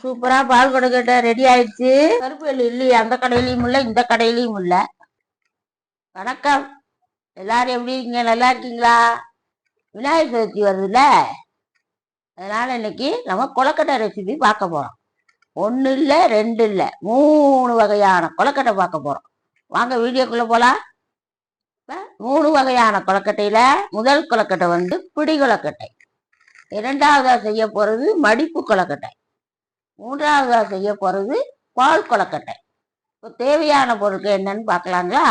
சூப்பரா பால் கொடுக்கட்ட ரெடி ஆயிடுச்சு. கருப்பு எள்ளு இல்லையே அந்த கடையிலயும் இல்லை இந்த கடையிலயும் இல்லை. வணக்கம். எல்லாரும் எப்படி இருக்கீங்க? நல்லா இருக்கீங்களா? விநாயகர் சதுர்த்தி வருதுல்ல? அதனால இன்னைக்கு நம்ம கொலக்கட்டை ரெசிபி பார்க்க போறோம். ஒன்று இல்லை ரெண்டு இல்லை மூணு வகையான கொலக்கட்டை பார்க்க போறோம். வாங்க வீடியோக்குள்ள போலாம். இப்போ மூணு வகையான கொலக்கட்டையில முதல் கொலக்கட்டை வந்து பிடி கொலக்கட்டை இரண்டாவதா செய்ய போறது மடிப்பு கொலக்கட்டை மூன்றாவதாக செய்ய போகிறது பால் கொலக்கட்டை இப்போ தேவையான பொருட்கள் என்னன்னு பார்க்கலாங்களா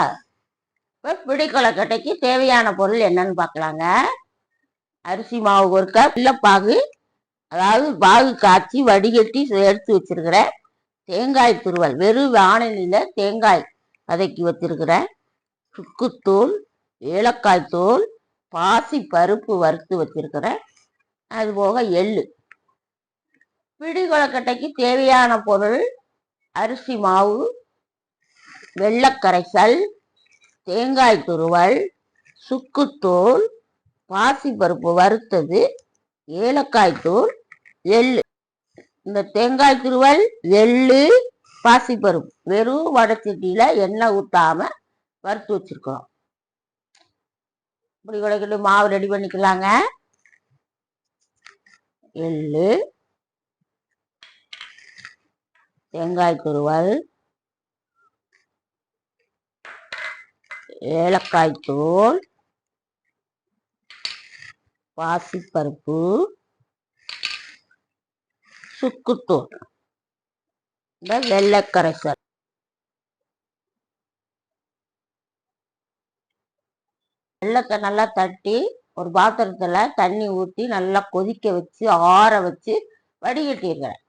இப்போ பிடி கொலக்கட்டைக்கு தேவையான பொருள் என்னன்னு பார்க்கலாங்க. அரிசி மாவு ஒரு கப் பாகு அதாவது பாகு காய்ச்சி வடிகட்டி எடுத்து வச்சிருக்கிறேன் தேங்காய் துருவல் வெறும் வானலியில் தேங்காய் வதக்கி வச்சிருக்கிறேன் சுக்குத்தூள் ஏலக்காய் தூள் பாசி பருப்பு வறுத்து வச்சிருக்கிறேன் அது போக எள்ளு. பிடிகொலக்கட்டைக்கு தேவையான பொருள் அரிசி மாவு வெள்ளக்கரைசல் தேங்காய் துருவல் சுக்குத்தூள் பாசிப்பருப்பு வறுத்தது ஏலக்காய் தூள் எள்ளு. இந்த தேங்காய் துருவல் எள்ளு பாசிப்பருப்பு வெறும் வடச்சட்டியில் எண்ணெய் ஊற்றாமல் வறுத்து வச்சிருக்கிறோம் இப்படி கொடைக்கிட்டு மாவு ரெடி பண்ணிக்கலாங்க. எள்ளு தேங்காய் துருவல் ஏலக்காய் தூள் பாசிப்பருப்பு சுக்குத்தூள். இந்த வெள்ளைக்கரைசல் வெள்ளத்தை நல்லா தட்டி ஒரு பாத்திரத்தில் தண்ணி ஊற்றி நல்லா கொதிக்க வச்சு ஆற வச்சு வடிகட்டிடுறேன்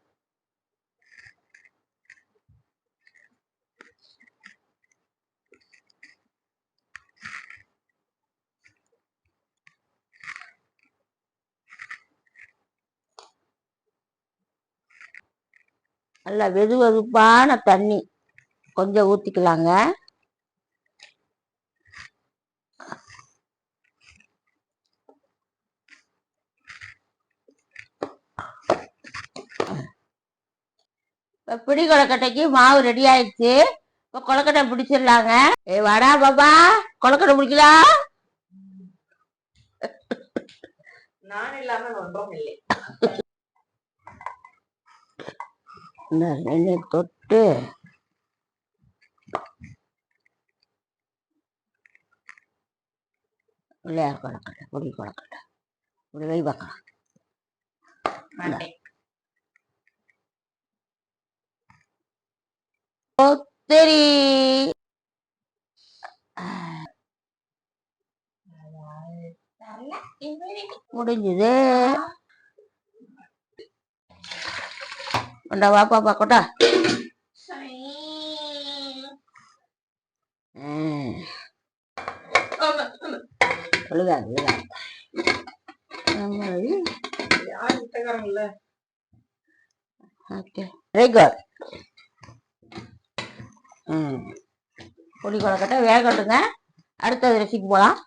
நல்லா வெது வெதுப்பான தண்ணி. கொஞ்சம் ஊற்றிக்கலாங்க இப்போ பிடி கொலக்கட்டைக்கு மாவு ரெடி ஆயிடுச்சு. இப்போ கொலக்கட்டை பிடிச்சிடலாங்க ஏ வாடா பாப்பா. கொலக்கட்டை பிடிக்கலாம் நான் இல்லாமல் ஒன்றும் இல்லை. எண்ணெய் தொட்டு பிள்ளையார் கொலக்கட்டை பொடி கொலக்கட்டை இப்படி வை பார்க்கலாம் சரி முடிஞ்சது. கொண்டா வா பாப்பா யார் விட்டக்காரங்கல்ல ஓகே வெரி குட் ம் பொடி கொலக்கட்டை வேகட்டுங்க அடுத்தது ரெசிபி போகலாம்